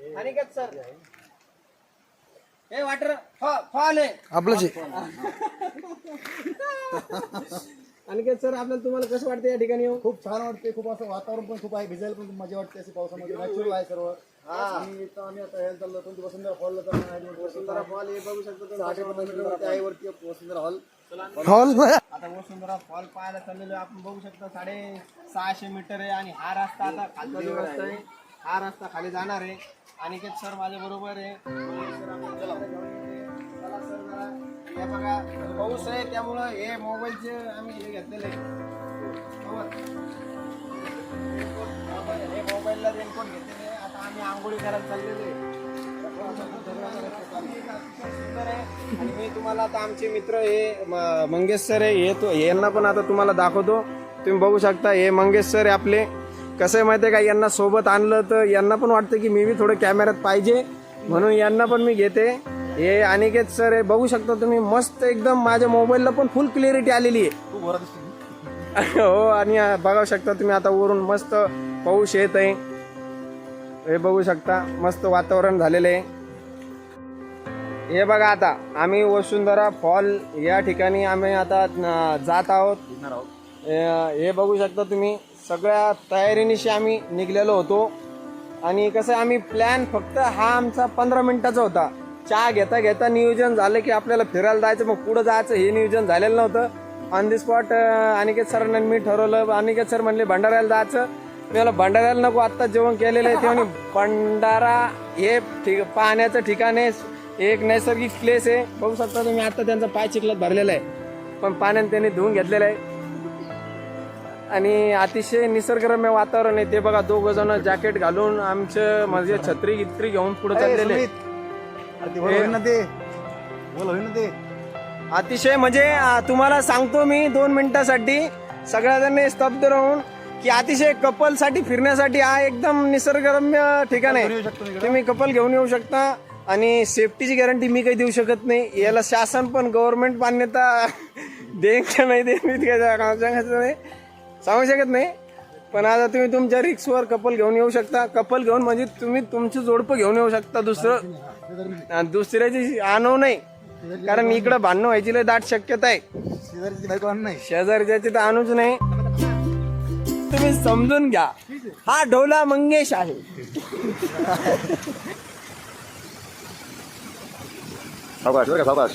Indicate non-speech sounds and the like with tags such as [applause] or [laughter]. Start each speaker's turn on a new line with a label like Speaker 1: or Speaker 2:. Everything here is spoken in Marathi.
Speaker 1: अनिकेत सर. हे वाटर फॉल आहे.
Speaker 2: आपलंच [laughs]
Speaker 1: अनिकेत सर आपल्याला तुम्हाला कसं वाटतं या ठिकाणी येऊन?
Speaker 3: खूप छान वाटते खूप असं वातावरण पण खूप आहे भिजायला पण मजा वाटते अशी पावसामध्ये नॅचरल आहे सर्व. आणि इथं आम्ही आता ह्याला चाललो होतो वसुंधरा हॉलला तर वसुंधरा हॉल हे बघू शकतो सहाशे पन्नास मीटरवरती आहे वरती वसुंधरा हॉल
Speaker 2: हॉल
Speaker 1: आता वसुंधरा फॉल पाहायला चाललेलो. आपण बघू शकता साडे सहाशे मीटर आहे आणि हा रस्ता आता खालचा जो रस्ता आहे हा रस्ता खाली जाणार आहे. अनिकेत सर माझ्या बरोबर आहे हे बघा पाऊस आहे त्यामुळं हे मोबाईलचे आम्ही हे घेतलेले हे मोबाईलला रेनकोट घेतलेले आता आम्ही आंघोळी करायला चाललेले सुंदर आहे. आणि मी तुम्हाला आता आमचे मित्र हे मंगेश सर आहे हे तो यांना पण आता तुम्हाला दाखवतो. तुम्ही बघू शकता हे मंगेश सर आहे आपले. कसं आहे माहिती आहे का? यांना सोबत आणलं तर यांना पण वाटतं की मी बी थोडं कॅमेऱ्यात पाहिजे. म्हणून यांना पण मी घेते. हे अनिकेत सर आहे बघू शकता तुम्ही मस्त एकदम माझ्या मोबाईलला पण फुल क्लिअरिटी आलेली आहे. [laughs] हो आणि बघा शकता तुम्ही आता वरून मस्त पाऊस येत आहे. हे बघू शकता मस्त वातावरण झालेलं आहे. हे बघा आता आम्ही वसुंधरा फॉल या ठिकाणी आम्ही आता जात आहोत. हे- हे बघू शकता तुम्ही सगळ्या तयारीनिशी आम्ही निघलेलो होतो. आणि कसं आम्ही प्लॅन फक्त हा आमचा पंधरा मिनिटाचा होता. चहा घेता घेता नियोजन झालं की आपल्याला फिरायला जायचं मग पुढं जायचं हे नियोजन झालेलं नव्हतं. ऑन दी स्पॉट अनिकेत सरांनी मी ठरवलं अनिकेत सर म्हणले भंडाऱ्याला जायचं. मी म्हणलं भंडाऱ्याला नको आत्ता जेवण केलेलं आहे. ते म्हणे भंडारा हे ठिक पाहण्याचं ठिकाण आहे एक नैसर्गिक प्लेस आहे. बघू शकता तुम्ही आता त्यांचा पाय चिखलात भरलेला आहे. पण पाण्याने त्यांनी धुवून घेतलेलं आहे. आणि अतिशय निसर्गरम्य वातावरण आहे. ते बघा दोघ जण जॅकेट घालून आमचं म्हणजे छत्री गित्री घेऊन पुढे चाललेले
Speaker 3: होईल ना ते बोल होईल ना ते
Speaker 1: अतिशय म्हणजे आ, तुम्हाला सांगतो मी दोन मिनिटासाठी सगळ्याजण स्तब्ध राहून की अतिशय कपलसाठी फिरण्यासाठी हा एकदम निसर्गरम्य ठिकाण
Speaker 3: येऊ
Speaker 1: आहे. तुम्ही कपल घेऊन येऊ शकता आणि सेफ्टीची गॅरंटी मी काही देऊ शकत नाही याला शासन पण गव्हर्नमेंट मान्यता देईन का नाही देईन मी काही नाही सांगू शकत नाही पण आता तुम्ही तुमच्या रिक्सवर कपल घेऊन येऊ शकता. कपल घेऊन म्हणजे तुम्ही तुमची जोडपं घेऊन येऊ शकता दुसरं. आणि दुसऱ्याची आणू नाही कारण इकडं भांडणं व्हायची लय दाट शक्यता आहे. शेजारच्याची तर आणूच नाही तुम्ही समजून घ्या. हा ढोला मंगेश आहे.
Speaker 3: सावकाश बरं का सावकाश